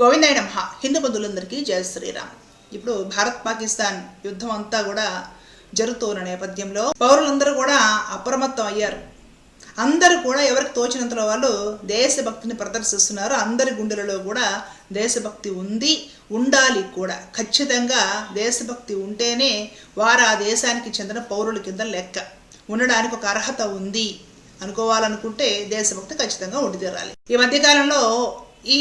గోవిందాయ నమః. హిందూ బంధువులందరికీ జయ శ్రీరామ్. ఇప్పుడు భారత్ పాకిస్తాన్ యుద్ధం అంతా కూడా జరుగుతున్న నేపథ్యంలో పౌరులందరూ కూడా అప్రమత్తం అయ్యారు. అందరూ కూడా ఎవరికి తోచినంతలో వాళ్ళు దేశభక్తిని ప్రదర్శిస్తున్నారు. అందరి గుండెలలో కూడా దేశభక్తి ఉంది ఉండాలి కూడా. ఖచ్చితంగా దేశభక్తి ఉంటేనే వారు ఆ దేశానికి చెందిన పౌరుల కింద లెక్క. ఉండడానికి ఒక అర్హత ఉంది అనుకోవాలనుకుంటే దేశభక్తి ఖచ్చితంగా ఉండి తీరాలి ఈ మధ్యకాలంలో ఈ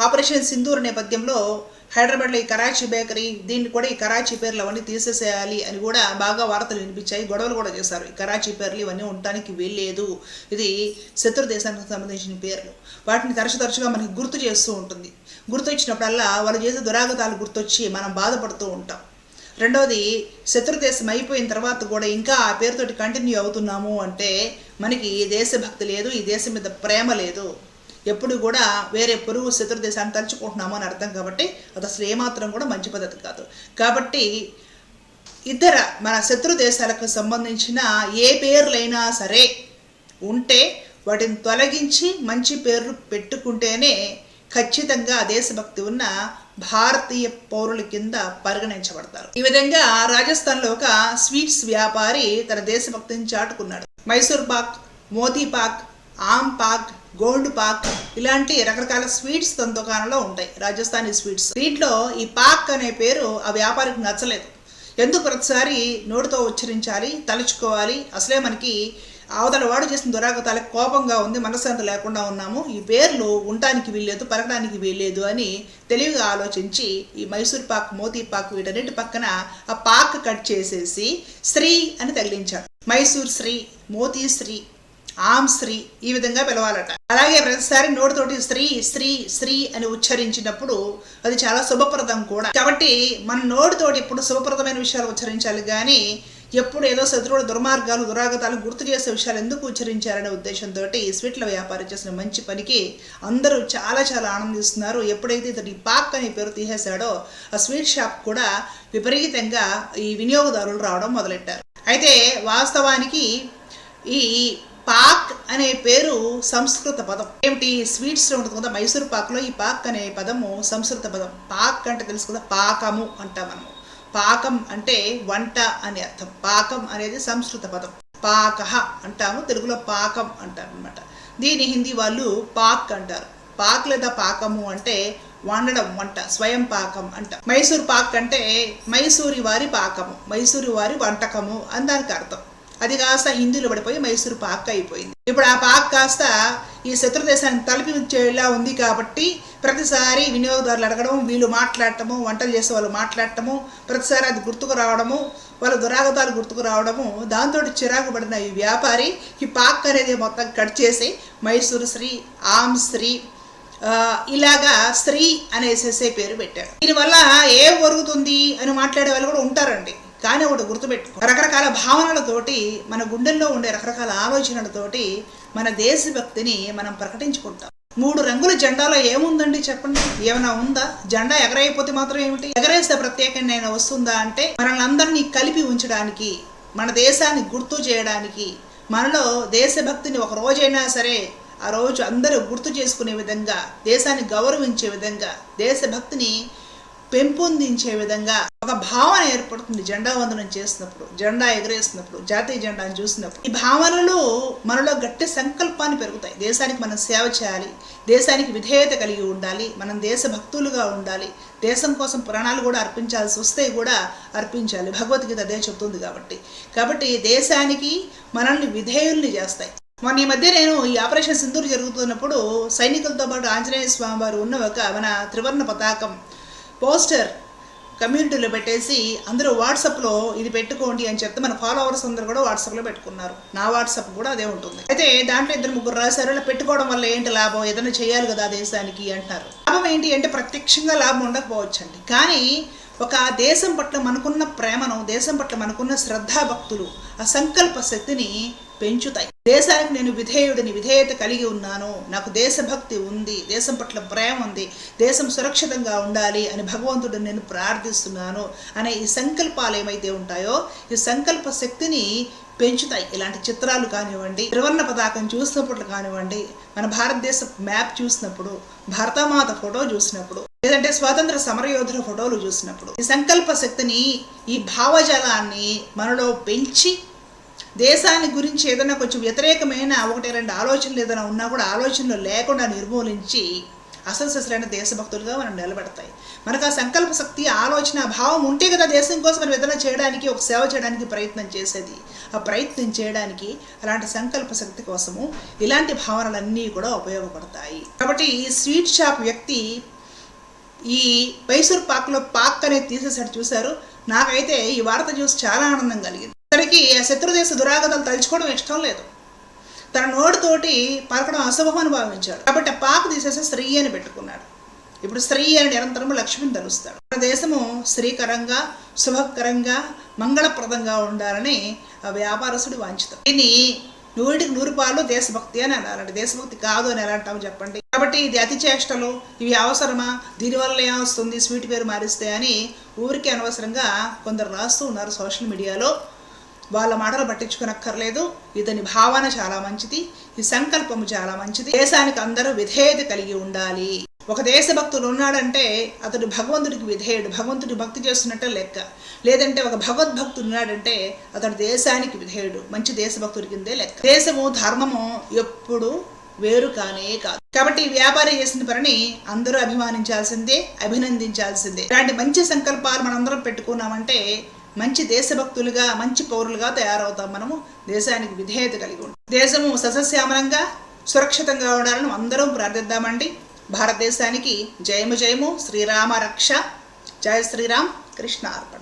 ఆపరేషన్ సింధూర్ నేపథ్యంలో హైదరాబాద్లో ఈ కరాచీ బేకరీ దీన్ని కూడా ఈ కరాచీ పేర్లు అవన్నీ తీసేసేయాలి అని కూడా బాగా వార్తలు వినిపించాయి. గొడవలు కూడా చేశారు. ఈ కరాచీ పేర్లు ఇవన్నీ ఉండటానికి వీల్లేదు. ఇది శత్రు దేశానికి సంబంధించిన పేర్లు. వాటిని తరచు తరచుగా మనకి గుర్తు చేస్తూ ఉంటుంది. గుర్తొచ్చినప్పుడల్లా వాళ్ళు చేసే దురాగతాలు గుర్తొచ్చి మనం బాధపడుతూ ఉంటాం. రెండవది శత్రు దేశం అయిపోయిన తర్వాత కూడా ఇంకా ఆ పేరుతోటి కంటిన్యూ అవుతున్నాము అంటే మనకి దేశభక్తి లేదు ఈ దేశం మీద ప్రేమ లేదు. ఎప్పుడు కూడా వేరే పొరుగు శత్రు దేశాన్ని తలుచుకుంటున్నాము అని అర్థం కాబట్టి అది అసలు ఏమాత్రం కూడా మంచి పద్ధతి కాదు. కాబట్టి ఇతర మన శత్రు దేశాలకు సంబంధించిన ఏ పేర్లైనా సరే ఉంటే వాటిని తొలగించి మంచి పేర్లు పెట్టుకుంటేనే ఖచ్చితంగా దేశభక్తి ఉన్న భారతీయ పౌరుల కింద పరిగణించబడతారు. ఈ విధంగా రాజస్థాన్లో ఒక స్వీట్స్ వ్యాపారి తన దేశభక్తిని చాటుకున్నాడు. మైసూర్ పాక్ మోతీ పాక్ ఆమ్ పాక్ గోల్డ్ పాక్ ఇలాంటి రకరకాల స్వీట్స్ తన దుకాణంలో ఉంటాయి. రాజస్థానీ స్వీట్స్. వీటిలో ఈ పాక్ అనే పేరు ఆ వ్యాపారికి నచ్చలేదు. ఎందుకు ప్రతిసారి నోటితో ఉచ్చరించాలి తలుచుకోవాలి? అసలే మనకి అవతల వాడు చేసిన దురాగతాలకు కోపంగా ఉంది మనశ్శాంతి లేకుండా ఉన్నాము. ఈ పేర్లు ఉండటానికి వీల్లేదు పలకడానికి వీల్లేదు అని తెలివిగా ఆలోచించి ఈ మైసూర్ పాక్ మోతీ పాక్ వీటన్నిటి పక్కన ఆ పాక్ కట్ చేసేసి శ్రీ అని తగిలించాడు మైసూర్ శ్రీ మోతీ శ్రీ ఆమ్ శ్రీ ఈ విధంగా పిలవాలట. అలాగే ప్రతిసారి నోటితోటి స్త్రీ స్త్రీ స్త్రీ అని ఉచ్చరించినప్పుడు అది చాలా శుభప్రదం కూడా. కాబట్టి మన నోటితోటి ఎప్పుడు శుభప్రదమైన విషయాలు ఉచ్చరించాలి కానీ ఎప్పుడు ఏదో శత్రువుల దుర్మార్గాలు దురాగతాలు గుర్తు చేసే విషయాలు ఎందుకు ఉచ్చరించారనే ఉద్దేశంతో ఈ స్వీట్ల వ్యాపారం చేసిన మంచి పనికి అందరూ చాలా చాలా ఆనందిస్తున్నారు. ఎప్పుడైతే ఇతడు పాక్ అనే పేరు తీసేశాడో ఆ స్వీట్ షాప్ కూడా విపరీతంగా ఈ వినియోగదారులు రావడం మొదలెట్టారు. అయితే వాస్తవానికి ఈ పాక్ అనే పేరు సంస్కృత పదం. ఏమిటి? స్వీట్స్లో ఉంటుంది కదా మైసూర్ పాక్లో ఈ పాక్ అనే పదము సంస్కృత పదం. పాక్ అంటే తెలుసు కదా పాకము అంటాం మనము. పాకం అంటే వంట అనే అర్థం. పాకం అనేది సంస్కృత పదం. పాకహ అంటాము తెలుగులో పాకం అంటారు అనమాట దీని హిందీ వాళ్ళు పాక్ అంటారు. పాక్ లేదా పాకము అంటే వండడం వంట స్వయం పాకం అంట. మైసూర్ పాక్ అంటే మైసూరి వారి పాకము మైసూరి వారి వంటకము అని దానికి అర్థం. అది కాస్త హిందువులు పడిపోయి మైసూరు పాక్ అయిపోయింది. ఇప్పుడు ఆ పాక్ కాస్త ఈ శత్రు దేశాన్ని తలిపి ఉంచేలా ఉంది కాబట్టి ప్రతిసారి వినియోగదారులు అడగడం వీళ్ళు మాట్లాడటము వంటలు చేసే వాళ్ళు మాట్లాడటము ప్రతిసారి అది గుర్తుకు రావడము వాళ్ళ దురాగతాలు గుర్తుకు రావడము దాంతో చిరాకు పడిన ఈ వ్యాపారి ఈ పాక్ అనేది మొత్తం కట్ చేసి మైసూరు శ్రీ ఆమ్ శ్రీ ఇలాగా స్త్రీ అనేసేసే పేరు పెట్టాడు దీనివల్ల ఏం ఒరుగుతుంది అని మాట్లాడే వాళ్ళు కూడా ఉంటారండి. కానీ ఒకటి గుర్తుపెట్టుకో. రకరకాల భావనలతోటి మన గుండెల్లో ఉండే రకరకాల ఆలోచనలతోటి మన దేశభక్తిని మనం ప్రకటించుకుంటాం. మూడు రంగుల జెండాలో ఏముందండి చెప్పండి? ఏమైనా ఉందా? జెండా ఎగరైపోతే మాత్రం ఏమిటి? ఎగరేస్తే ప్రత్యేకంగా వస్తుందా అంటే మనల్ని అందరినీ కలిపి ఉంచడానికి మన దేశాన్ని గుర్తు చేయడానికి మనలో దేశభక్తిని ఒక రోజైనా సరే ఆ రోజు అందరూ గుర్తు చేసుకునే విధంగా దేశాన్ని గౌరవించే విధంగా దేశభక్తిని పెంపొందించే విధంగా ఒక భావన ఏర్పడుతుంది జెండా వందనం చేసినప్పుడు జెండా ఎగరేసినప్పుడు జాతీయ జెండాను చూసినప్పుడు. ఈ భావనలు మనలో గట్టి సంకల్పాన్ని పెరుగుతాయి. దేశానికి మనం సేవ చేయాలి దేశానికి విధేయత కలిగి ఉండాలి మనం దేశభక్తులుగా ఉండాలి దేశం కోసం ప్రాణాలు కూడా అర్పించాల్సి వస్తే కూడా అర్పించాలి. భగవద్గీత అదే చెబుతుంది కాబట్టి. కాబట్టి దేశానికి మనల్ని విధేయుల్ని చేస్తాయి. మొన్న ఈ మధ్య నేను ఈ ఆపరేషన్ సింధూరు జరుగుతున్నప్పుడు సైనికులతో పాటు ఆంజనేయ స్వామి వారు ఉన్న ఒక మన త్రివర్ణ పతాకం పోస్టర్ కమ్యూనిటీలో పెట్టేసి అందరూ వాట్సాప్లో ఇది పెట్టుకోండి అని చెప్తే మన ఫాలోవర్స్ అందరూ కూడా వాట్సాప్లో పెట్టుకున్నారు. నా వాట్సాప్ కూడా అదే ఉంటుంది. అయితే దాంట్లో ఇద్దరు ముగ్గురు రాశారు. ఇలా పెట్టుకోవడం వల్ల ఏంటి లాభం? ఏదైనా చేయాలి కదా దేశానికి అంటారు. లాభం ఏంటి అంటే ప్రత్యక్షంగా లాభం ఉండకపోవచ్చండి. కానీ ఒక దేశం పట్ల మనకున్న ప్రేమను దేశం పట్ల మనకున్న శ్రద్ధాభక్తులు ఆ సంకల్ప శక్తిని పెంచుతాయి. దేశానికి నేను విధేయుడిని విధేయత కలిగి ఉన్నాను. నాకు దేశభక్తి ఉంది. దేశం పట్ల ప్రేమ ఉంది. దేశం సురక్షితంగా ఉండాలి అని భగవంతుడిని నేను ప్రార్థిస్తున్నాను అనే ఈ సంకల్పాలు ఏమైతే ఉంటాయో ఈ సంకల్ప శక్తిని పెంచుతాయి. ఇలాంటి చిత్రాలు కానివ్వండి త్రివర్ణ పతాకం చూసినప్పుడు కానివ్వండి మన భారతదేశ మ్యాప్ చూసినప్పుడు భరతమాత ఫోటో చూసినప్పుడు లేదంటే స్వాతంత్ర సమరయోధుల ఫోటోలు చూసినప్పుడు ఈ సంకల్ప శక్తిని ఈ భావజాలాన్ని మనలో పెంచి దేశాన్ని గురించి ఏదైనా కొంచెం వ్యతిరేకమైన ఒకటి రెండు ఆలోచనలు ఏదైనా ఉన్నా కూడా ఆలోచనలు లేకుండా నిర్మూలించి అసలు ససలైన దేశభక్తులుగా మనం నిలబడతాయి. మనకు ఆ సంకల్ప శక్తి ఆలోచన భావం ఉంటే కదా దేశం కోసం మనం ఏదైనా చేయడానికి ఒక సేవ చేయడానికి ప్రయత్నం చేసేది. ఆ ప్రయత్నం చేయడానికి అలాంటి సంకల్ప శక్తి కోసము ఇలాంటి భావనలన్నీ కూడా ఉపయోగపడతాయి. కాబట్టి ఈ స్వీట్ షాప్ వ్యక్తి ఈ మైసూర్ పాక్లో పాక్ అనేది తీసేసాడు చూశారు? నాకైతే ఈ వార్త చూసి చాలా ఆనందం కలిగింది. అతనికి ఆ శత్రుదేశ దురాగతాలు తలుచుకోవడం ఇష్టం లేదు. తన నోటితోటి పలకడం అశుభం అని భావించాడు. కాబట్టి ఆ పాక తీసేసి స్త్రీ అని పెట్టుకున్నాడు. ఇప్పుడు స్త్రీ అని నిరంతరము లక్ష్మిని తలుస్తాడు మన దేశము శ్రీకరంగా శుభకరంగా మంగళప్రదంగా ఉండాలని ఆ వ్యాపారస్తుడు వాంచుతాడు దీన్ని నూటికి నూరు పాలు దేశభక్తి అని అనాలండి. దేశభక్తి కాదు అని ఎలా అంటాము చెప్పండి. కాబట్టి ఇది అతి చేష్టలు ఇవి అవసరమా? దీనివల్ల ఏమొస్తుంది స్వీట్ పేరు మారిస్తే అని ఊరికి అనవసరంగా కొందరు రాస్తూ ఉన్నారు సోషల్ మీడియాలో. వాళ్ళ మాటలు పట్టించుకునక్కర్లేదు. ఇతని భావన చాలా మంచిది. ఈ సంకల్పము చాలా మంచిది. దేశానికి అందరూ విధేయత కలిగి ఉండాలి. ఒక దేశభక్తుడు ఉన్నాడంటే అతడు భగవంతుడికి విధేయుడు. భగవంతుడి భక్తి చేస్తున్నట్టే లెక్క. లేదంటే ఒక భగవద్భక్తుడు ఉన్నాడంటే అతడు దేశానికి విధేయుడు. మంచి దేశభక్తుడి కిందే లెక్క. దేశము ధర్మము ఎప్పుడు వేరు కానే కాదు. కాబట్టి ఈ వ్యాపారి చేసిన పనిని అందరూ అభిమానించాల్సిందే అభినందించాల్సిందే. ఇలాంటి మంచి సంకల్పాలు మనందరం పెట్టుకున్నామంటే మంచి దేశభక్తులుగా మంచి పౌరులుగా తయారవుతాం మనము. దేశానికి విధేయత కలిగి ఉంటాం దేశము ససస్యామలంగా సురక్షితంగా ఉండాలని అందరం ప్రార్థిద్దామండి. భారతదేశానికి జయము జయము. శ్రీరామ రక్ష జయ శ్రీరామ్. కృష్ణ అర్పణ